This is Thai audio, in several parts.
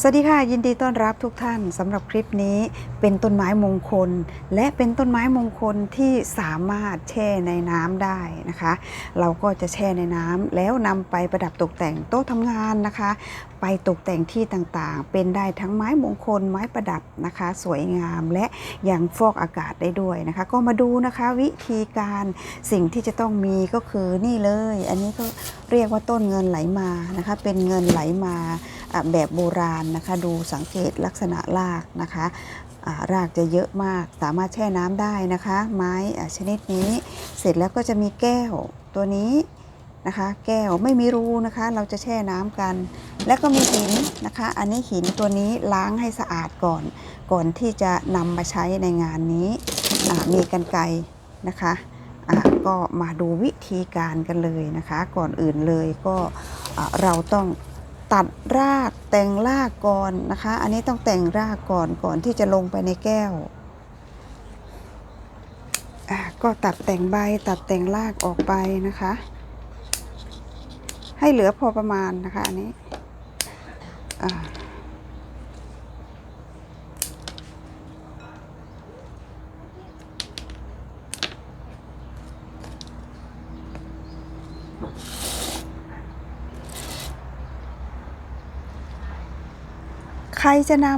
สวัสดีค่ะ ยินดีต้อนรับทุกท่านสำหรับคลิปนี้เป็นต้นไม้มงคล และเป็นต้นไม้มงคลที่สามารถแช่ในน้ำได้นะคะ เราก็จะแช่ในน้ำแล้วนำไปประดับตกแต่งโต๊ะทำงานนะคะ ไปตกแต่งที่ต่างๆ เป็นได้ทั้งไม้มงคลไม้ประดับนะคะ สวยงามและยังฟอกอากาศได้ด้วยนะคะ ก็มาดูนะคะวิธีการสิ่งที่จะต้องมีก็คือนี่เลย อันนี้ก็เรียกว่าต้นเงินไหลมานะคะ เป็นเงินไหลมา แบบโบราณนะคะ ดูสังเกตลักษณะรากนะคะรากจะเยอะมากสามารถแช่น้ำได้นะคะ ไม้ชนิดนี้ เสร็จแล้วก็จะมีแก้วตัวนี้นะคะ แก้วไม่มีรูนะคะ เราจะแช่น้ำกัน แล้วก็มีหินนะคะ อันนี้หินตัวนี้ล้างให้สะอาดก่อน ก่อนที่จะนำมาใช้ในงานนี้มีกันไกนะคะก็มาดูวิธีการกันเลยนะคะ ก่อนอื่นเลยก็เราต้อง ตัดรากแต่งรากก่อนนะคะ อันนี้ต้องแต่งรากก่อนก่อนที่จะลงไปในแก้วอะก็ตัดแต่งใบตัดแต่งรากออกไปนะคะ ให้เหลือพอประมาณนะคะอันนี้อ่า ใครจะนำ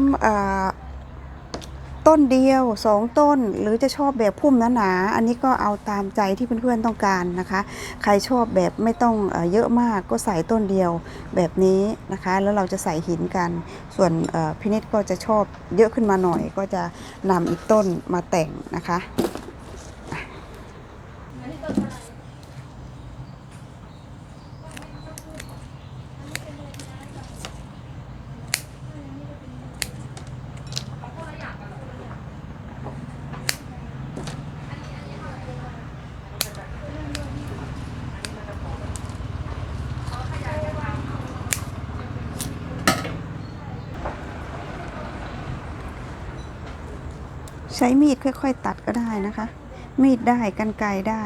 ต้นเดียวสองต้น หรือจะชอบแบบพุ่มหนาๆอันนี้ก็เอาตามใจที่เพื่อนๆต้องการนะคะ ใครชอบแบบไม่ต้องเอเยอะมากก็ใส่ต้นเดียวแบบนี้นะคะ แล้วเราจะใส่หินกัน ส่วนพินิจก็จะชอบเยอะขึ้นมาหน่อย ก็จะนำอีกต้นมาแต่งนะคะ ใช้มีดค่อย ๆ ตัดก็ได้นะคะ มีดได้กันไกรได้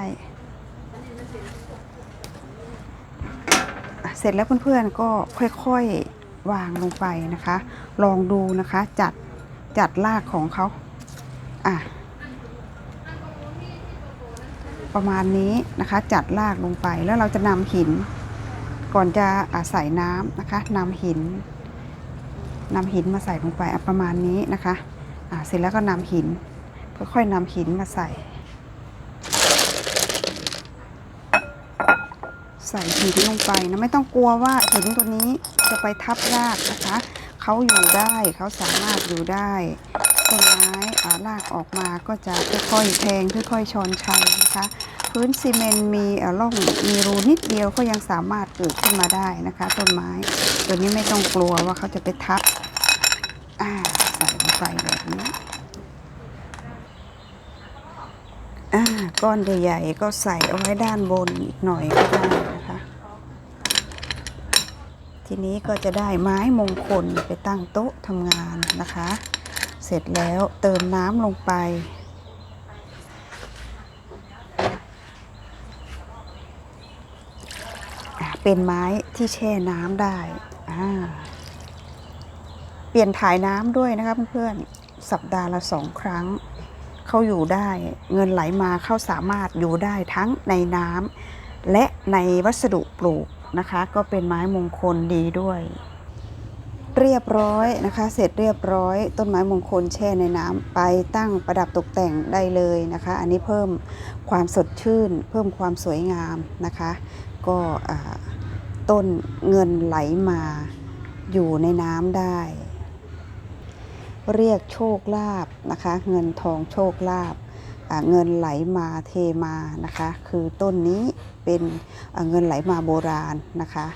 เสร็จแล้วเพื่อนๆก็ค่อย ๆ วางลงไปนะคะ ลองดูนะคะจัดจัดรากของเขาอะประมาณนี้นะคะจัดรากลงไปแล้วเราจะนำหิน ก่อนจะอะใส่น้ำนะคะนำหินนำหินมาใส่ลงไปอะประมาณนี้นะคะ เสร็จแล้วก็นำหิน ค่อยๆนำหินมาใส่ ใส่หินลงไปนะไม่ต้องกลัวว่าหินตัวนี้จะไปทับรากนะคะเขาอยู่ได้เขาสามารถอยู่ได้ต้นไม้อ่ารากออกมาก็จะค่อยๆแทงค่อยๆชอนชัยนะคะพื้นซีเมนต์มีร่องมีรูนิดเดียวก็ยังสามารถเกิดขึ้นมาได้นะคะ ต้นไม้ ตัวนี้ไม่ต้องกลัวว่าเขาจะไปทับอ่า ใส่ลงไปแบบนี้อ่าก้อนใหญ่ๆก็ใส่เอาไว้ด้านบนอีกหน่อยก็ได้นะคะ ทีนี้ก็จะได้ไม้มงคลไปตั้งโต๊ะทำงานนะคะ เสร็จแล้วเติมน้ำลงไปเป็นไม้ที่แช่น้ำได้อ่า ลี่ยนถ่ายน้ำด้วยนะคะเพื่อนๆ สัปดาห์ละสองครั้ง เขาอยู่ได้เงินไหลมาเขาสามารถอยู่ได้ทั้งในน้ำและในวัสดุปลูกนะคะ ก็เป็นไม้มงคลดีด้วย เรียบร้อยนะคะ เสร็จเรียบร้อย ต้นไม้มงคลแช่ในน้ำไปตั้งประดับตกแต่งได้เลยนะคะ อันนี้เพิ่มความสดชื่น เพิ่มความสวยงามนะคะ ก็ต้นเงินไหลมาอยู่ในน้ำได้ เรียกโชคลาภนะคะ เงินทองโชคลาภเงินไหลมาเทมานะคะ คือต้นนี้เป็นเงินไหลมาโบราณนะคะ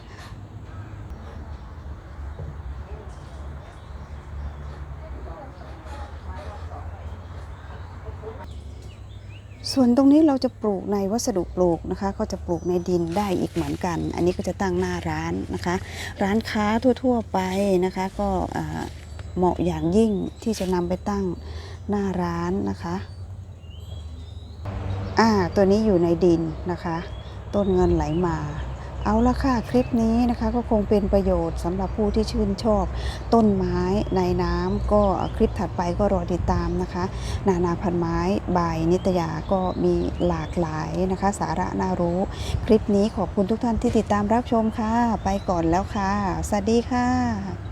ส่วนตรงนี้เราจะปลูกในวัสดุปลูกนะคะ ก็จะปลูกในดินได้อีกเหมือนกัน อันนี้ก็จะตั้งหน้าร้านนะคะ ร้านค้าทั่ว ๆ ไปนะคะ ก็ เหมาะอย่างยิ่งที่จะนำไปตั้งหน้าร้านนะคะอ่าตัวนี้อยู่ในดินนะคะ ต้นเงินไหลมา เอาละค่ะคลิปนี้นะคะก็คงเป็นประโยชน์สำหรับผู้ที่ชื่นชอบ ต้นไม้ในน้ำก็คลิปถัดไปก็รอติดตามนะคะ นานาพันไม้บายนิตยาก็มีหลากหลายนะคะ สาระน่ารู้ คลิปนี้ขอบคุณทุกท่านที่ติดตามรับชมค่ะ ไปก่อนแล้วค่ะ สวัสดีค่ะ